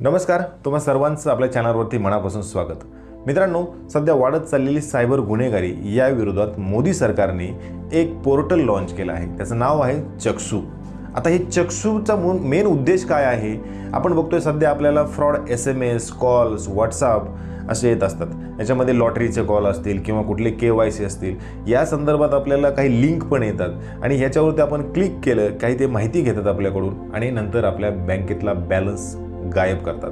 नमस्कार तुम्हा सर्वांचं आपल्या चॅनलवरती मनापासून स्वागत. मित्रांनो सध्या वाढत चाललेली सायबर गुन्हेगारी या विरोधात मोदी सरकारने एक पोर्टल लॉन्च केलं आहे. त्याचं नाव आहे चक्षू आता हे चक्षूचा मेन उद्देश काय आहे? आपण बघतोय सध्या आपल्याला fraud S M S calls WhatsApp असे येत असतात. याच्यामध्ये लॉटरीचे कॉल असतील किंवा कुठले के वाय सी असतील. या संदर्भात आपल्याला काही लिंक पण येतात. आणि ह्याच्यावरती आपण क्लिक केलं काही ते माहिती घेतात आपल्याकडून आणि नंतर आपल्या बँकेतला बॅलन्स गायब करतात.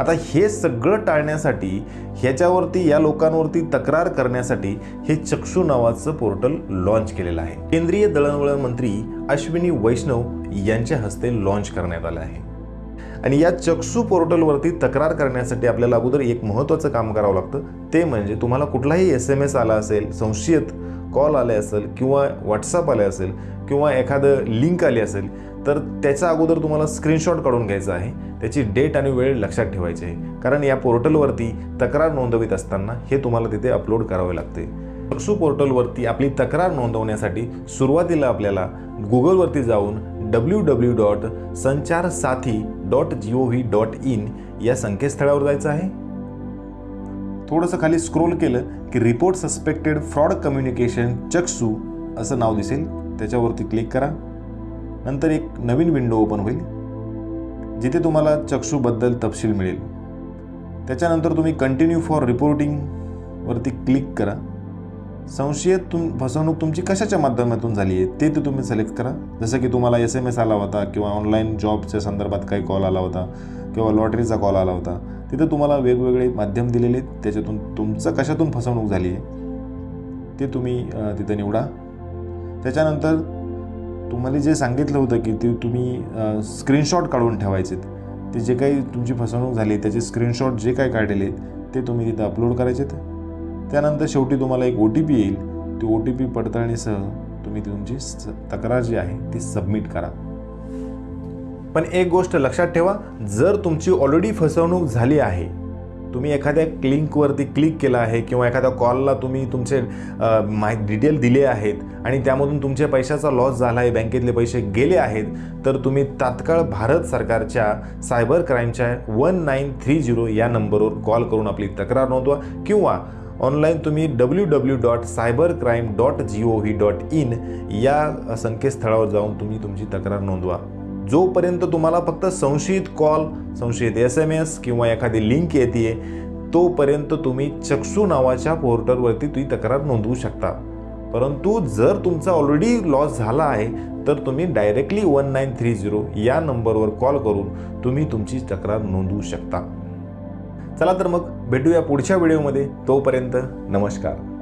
आता हे सगळं टाळण्यासाठी ह्याच्यावरती या लोकांवरती तक्रार करण्यासाठी हे चक्षू नावाचं पोर्टल लॉन्च केलेलं आहे. केंद्रीय दळणवळण मंत्री अश्विनी वैष्णव यांच्या हस्ते लॉन्च करण्यात आलं आहे. आणि या चक्षू पोर्टलवरती तक्रार करण्यासाठी आपल्याला अगोदर एक महत्त्वाचं काम करावं लागतं. ते म्हणजे तुम्हाला कुठलाही एस एम एस आला असेल संशयित कॉल आले असेल किंवा व्हॉट्सअप आले असेल किंवा एखादं लिंक आली असेल तर त्याच्या अगोदर तुम्हाला स्क्रीनशॉट काढून घ्यायचा आहे. त्याची डेट आणि वेळ लक्षात ठेवायची आहे. कारण या पोर्टलवरती तक्रार नोंदवित असताना हे तुम्हाला तिथे अपलोड करावे लागते. चक्षू पोर्टलवरती आपली तक्रार नोंदवण्यासाठी सुरुवातीला आपल्याला गुगलवरती जाऊन W W dot Sanchar Saathi dot G O V dot in या संकेतस्थळावर जायचं आहे. थोडंसं खाली स्क्रोल केलं की report suspected fraud communication Chakshu असं नाव दिसेल. त्याच्यावरती क्लिक करा. नंतर एक नवीन विंडो ओपन होईल जिथे तुम्हाला चक्षूबद्दल तपशील मिळेल. त्याच्यानंतर तुम्ही कंटिन्यू फॉर रिपोर्टिंगवरती क्लिक करा. संशयित तुम फसवणूक तुमची कशाच्या माध्यमातून झाली आहे? ते ते तुम्ही सिलेक्ट करा. जसं की तुम्हाला एस एम एस आला होता किंवा ऑनलाईन जॉबच्या संदर्भात काही कॉल आला होता किंवा लॉटरीचा कॉल आला होता तिथे तुम्हाला वेगवेगळे माध्यम दिलेले आहेत. त्याच्यातून तुमचं कशातून फसवणूक झाली आहे ते तुम्ही तिथं तिथे निवडा. त्याच्यानंतर तुम्हाला जे सांगितलं होतं की ते तुम्ही स्क्रीनशॉट काढून ठेवायचे ते जे काही तुमची फसवणूक झाली त्याचे स्क्रीनशॉट जे काही काढलेले आहेत ते तुम्ही तिथे अपलोड करायचे त्यानंतर शेवटी तुम्हाला एक ओ टी पी येईल. ती ओ टी पी पडताळणीसह तुम्ही तुमची स- तक्रार जी आहे ती सबमिट करा. पण एक गोष्ट लक्षात ठेवा जर तुमची ऑलरेडी फसवणूक झाली आहे तुम्ही एखाद्या लिंकवरती क्लिक केलं आहे किंवा एखाद्या कॉलला तुम्ही तुमचे अ, डिटेल दिले आहेत आणि त्यामधून तुमच्या पैशाचा लॉस झाला आहे बँकेतले पैसे गेले आहेत तर तुम्ही तात्काळ भारत सरकारच्या सायबर क्राईमच्या वन नाईन थ्री झिरो या नंबरवर कॉल करून आपली तक्रार नोंदवा किंवा ऑनलाईन तुम्ही W W dot cyber crime dot G O V dot in या संकेतस्थळावर जाऊन तुम्ही तुमची तक्रार नोंदवा. जोपर्यंत तुम्हाला फक्त संशयित कॉल संशयित एस एम एस किंवा एखादी लिंक येते तोपर्यंत तुम्ही चक्षू नावाच्या पोर्टलवरती तुम्ही तक्रार नोंदवू शकता. परंतु जर तुमचा ऑलरेडी लॉस झाला आहे तर तुम्ही directly one nine three zero या नंबरवर कॉल करून तुम्ही तुमची तक्रार नोंदवू शकता. चला तर मग भेटूया पुढच्या व्हिडिओमध्ये. तोपर्यंत नमस्कार.